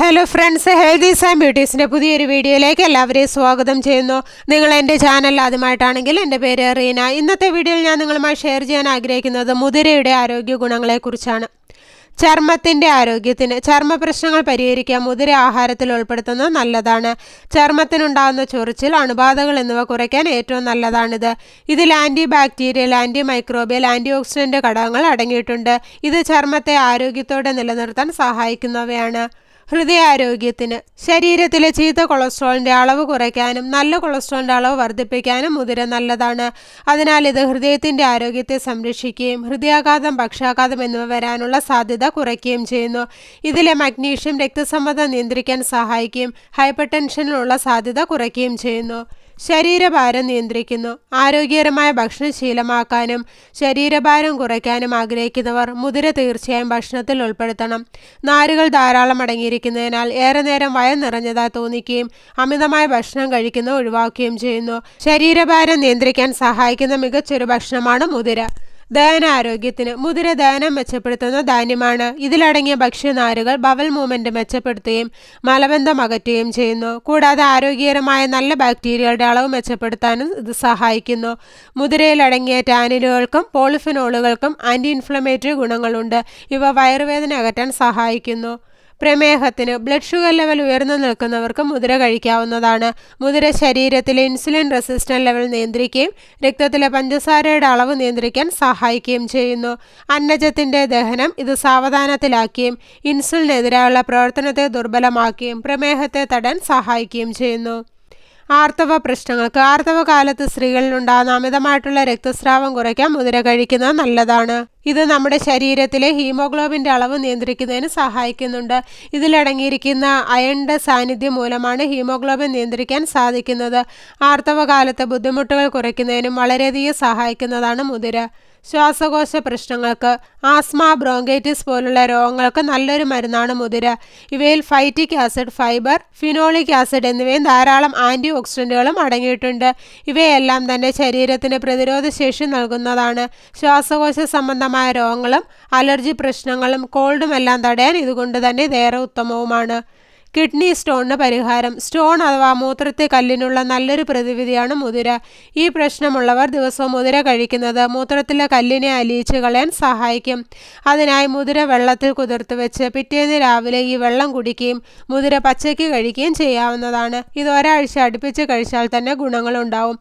Hello friends healthies and ബ്യൂട്ടീസിന്റെ പുതിയൊരു വീഡിയോയിലേക്ക് എല്ലാവരെയും സ്വാഗതം ചെയ്യുന്നു. നിങ്ങൾ എന്റെ ചാനൽ ആദ്യമായിട്ടാണെങ്കിൽ എന്റെ പേര് റീന. ഇന്നത്തെ വീഡിയോയിൽ ഞാൻ നിങ്ങളുമായി ഷെയർ ചെയ്യാൻ ആഗ്രഹിക്കുന്നത് മുതിരയുടെ ആരോഗ്യ ഗുണങ്ങളെക്കുറിച്ചാണ്. ചർമ്മത്തിന്റെ ആരോഗ്യത്തിന് ചർമ്മ പ്രശ്നങ്ങൾ പരിഹരിക്കാൻ മുതിര ആഹാരത്തിൽ ഉൾപ്പെടുത്തുന്നത് നല്ലതാണ്. ചർമ്മത്തിനുണ്ടാകുന്ന ചൊറിച്ചിൽ അണുബാധകൾ എന്നിവ കുറയ്ക്കാൻ ഏറ്റവും നല്ലതാണിത്. ഇതിൽ anti bacterial anti microbial anti oxidant ഘടകങ്ങൾ അടങ്ങിയിട്ടുണ്ട്. ഇത് ചർമ്മത്തെ ആരോഗ്യത്തോടെ നിലനിർത്താൻ സഹായിക്കുന്നവയാണ്. ഹൃദയാരോഗ്യത്തിന് ശരീരത്തിലെ ചീത്ത കൊളസ്ട്രോളിന്റെ അളവ് കുറയ്ക്കാനും നല്ല കൊളസ്ട്രോളിന്റെ അളവ് വർദ്ധിപ്പിക്കാനും മുതിര നല്ലതാണ്. അതിനാൽ ഇത് ഹൃദയത്തിന്റെ ആരോഗ്യത്തെ സംരക്ഷിക്കുകയും ഹൃദയാഘാതം പക്ഷാഘാതം എന്നിവ വരാനുള്ള സാധ്യത കുറയ്ക്കുകയും ചെയ്യുന്നു. ഇതിലെ മഗ്നീഷ്യം രക്തസമ്മർദ്ദം നിയന്ത്രിക്കാൻ സഹായിക്കുകയും ഹൈപ്പർ ടെൻഷനിലുള്ള സാധ്യത കുറയ്ക്കുകയും ചെയ്യുന്നു. ശരീരഭാരം നിയന്ത്രിക്കുന്നു. ആരോഗ്യകരമായ ഭക്ഷണശീലമാക്കാനും ശരീരഭാരം കുറയ്ക്കാനും ആഗ്രഹിക്കുന്നവർ മുതിര തീർച്ചയായും ഭക്ഷണത്തിൽ ഉൾപ്പെടുത്തണം. നാരുകൾ ധാരാളം അടങ്ങിയിരിക്കുന്നതിനാൽ ഏറെ നേരം വയം നിറഞ്ഞതായി തോന്നിക്കുകയും അമിതമായ ഭക്ഷണം കഴിക്കുന്നത് ഒഴിവാക്കുകയും ചെയ്യുന്നു. ശരീരഭാരം നിയന്ത്രിക്കാൻ സഹായിക്കുന്ന മികച്ചൊരു ഭക്ഷണമാണ് മുതിര. ദഹനാരോഗ്യത്തിന് മുതിര ദഹനം മെച്ചപ്പെടുത്തുന്ന ധാന്യമാണ്. ഇതിലടങ്ങിയ ഭക്ഷ്യനാരുകൾ ബവൽ മൂവ്മെന്റ് മെച്ചപ്പെടുത്തുകയും മലബന്ധം അകറ്റുകയും ചെയ്യുന്നു. കൂടാതെ ആരോഗ്യകരമായ നല്ല ബാക്ടീരിയകളുടെ അളവ് മെച്ചപ്പെടുത്താനും ഇത് സഹായിക്കുന്നു. മുതിരയിലടങ്ങിയ ടാനിനുകൾക്കും പോളിഫിനോളുകൾക്കും ആന്റി ഇൻഫ്ലമേറ്ററി ഗുണങ്ങളുണ്ട്. ഇവ വയറുവേദന അകറ്റാൻ സഹായിക്കുന്നു. പ്രമേഹത്തിന് ബ്ലഡ് ഷുഗർ ലെവൽ ഉയർന്നു നിൽക്കുന്നവർക്ക് മുതിര കഴിക്കാവുന്നതാണ്. മുതിര ശരീരത്തിലെ ഇൻസുലിൻ റെസിസ്റ്റന്റ് ലെവൽ നിയന്ത്രിക്കുകയും രക്തത്തിലെ പഞ്ചസാരയുടെ അളവ് നിയന്ത്രിക്കാൻ സഹായിക്കുകയും ചെയ്യുന്നു. അന്നജത്തിന്റെ ദഹനം ഇത് സാവധാനത്തിലാക്കുകയും ഇൻസുലിനെതിരായുള്ള പ്രവർത്തനത്തെ ദുർബലമാക്കുകയും പ്രമേഹത്തെ തടയാൻ സഹായിക്കുകയും ചെയ്യുന്നു. ആർത്തവ പ്രശ്നങ്ങൾക്ക് ആർത്തവ കാലത്ത് സ്ത്രീകളിലുണ്ടാകുന്ന അമിതമായിട്ടുള്ള രക്തസ്രാവം കുറയ്ക്കാൻ മുതിര കഴിക്കുന്നത് നല്ലതാണ്. ഇത് നമ്മുടെ ശരീരത്തിലെ ഹീമോഗ്ലോബിന്റെ അളവ് നിയന്ത്രിക്കുന്നതിന് സഹായിക്കുന്നുണ്ട്. ഇതിലടങ്ങിയിരിക്കുന്ന അയണിന്റെ സാന്നിധ്യം മൂലമാണ് ഹീമോഗ്ലോബിൻ നിയന്ത്രിക്കാൻ സാധിക്കുന്നത്. ആർത്തവകാലത്തെ ബുദ്ധിമുട്ടുകൾ കുറയ്ക്കുന്നതിനും വളരെയധികം സഹായിക്കുന്നതാണ് മുതിര. ശ്വാസകോശ പ്രശ്നങ്ങൾക്ക് ആസ്മ ബ്രോങ്കൈറ്റിസ് പോലുള്ള രോഗങ്ങൾക്ക് നല്ലൊരു മരുന്നാണ് മുതിര. ഇവയിൽ phytic acid fibre phenolic acid എന്നിവയും ധാരാളം ആന്റി ഓക്സിഡന്റുകളും അടങ്ങിയിട്ടുണ്ട്. ഇവയെല്ലാം തന്നെ ശരീരത്തിന് പ്രതിരോധശേഷി നൽകുന്നതാണ്. ശ്വാസകോശ സംബന്ധമായ രോഗങ്ങളും അലർജി പ്രശ്നങ്ങളും കോൾഡുമെല്ലാം തടയാൻ ഇതുകൊണ്ട് തന്നെ ഇതേറെ ഉത്തമവുമാണ്. കിഡ്നി സ്റ്റോണിന് പരിഹാരം. സ്റ്റോൺ അഥവാ മൂത്രത്തെ കല്ലിനുള്ള നല്ലൊരു പ്രതിവിധിയാണ് മുതിര. ഈ പ്രശ്നമുള്ളവർ ദിവസവും മുതിര കഴിക്കുന്നത് മൂത്രത്തിലെ കല്ലിനെ അലിയിച്ച് കളയാൻ സഹായിക്കും. അതിനായി മുതിര വെള്ളത്തിൽ കുതിർത്ത് വെച്ച് പിറ്റേന്ന് രാവിലെ ഈ വെള്ളം കുടിക്കുകയും മുതിര പച്ചയ്ക്ക് കഴിക്കുകയും ചെയ്യാവുന്നതാണ്. ഇത് ഒരാഴ്ച അടുപ്പിച്ച് കഴിച്ചാൽ തന്നെ ഗുണങ്ങളുണ്ടാവും.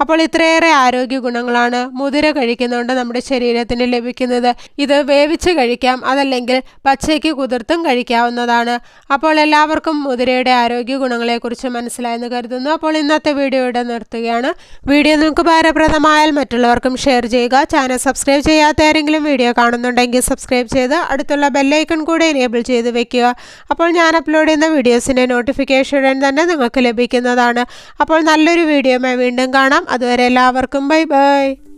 അപ്പോൾ ഇത്രയേറെ ആരോഗ്യ ഗുണങ്ങളാണ് മുതിര കഴിക്കുന്നതുകൊണ്ട് നമ്മുടെ ശരീരത്തിന് ലഭിക്കുന്നത്. ഇത് വേവിച്ച് കഴിക്കാം. അതല്ലെങ്കിൽ പച്ചയ്ക്ക് കുതിർത്തും കഴിക്കാവുന്നതാണ്. അപ്പോൾ എല്ലാവർക്കും മുതിരയുടെ ആരോഗ്യ ഗുണങ്ങളെക്കുറിച്ച് മനസ്സിലായെന്ന് കരുതുന്നു. അപ്പോൾ ഇന്നത്തെ വീഡിയോ ഇവിടെ നിർത്തുകയാണ്. വീഡിയോ നിങ്ങൾക്ക് ഭാരപ്രദമായാൽ മറ്റുള്ളവർക്കും ഷെയർ ചെയ്യുക. ചാനൽ സബ്സ്ക്രൈബ് ചെയ്യാത്ത ആരെങ്കിലും വീഡിയോ കാണുന്നുണ്ടെങ്കിൽ സബ്സ്ക്രൈബ് ചെയ്ത് അടുത്തുള്ള ബെല്ലൈക്കൺ കൂടെ എനേബിൾ ചെയ്ത് വെക്കുക. അപ്പോൾ ഞാൻ അപ്ലോഡ് ചെയ്യുന്ന വീഡിയോസിന്റെ നോട്ടിഫിക്കേഷൻ ഉടൻ തന്നെ നിങ്ങൾക്ക് ലഭിക്കുന്നതാണ്. അപ്പോൾ നല്ലൊരു വീഡിയോമായി വീണ്ടും കാണാം. അതുവരെ എല്ലാവർക്കും ബൈ ബൈ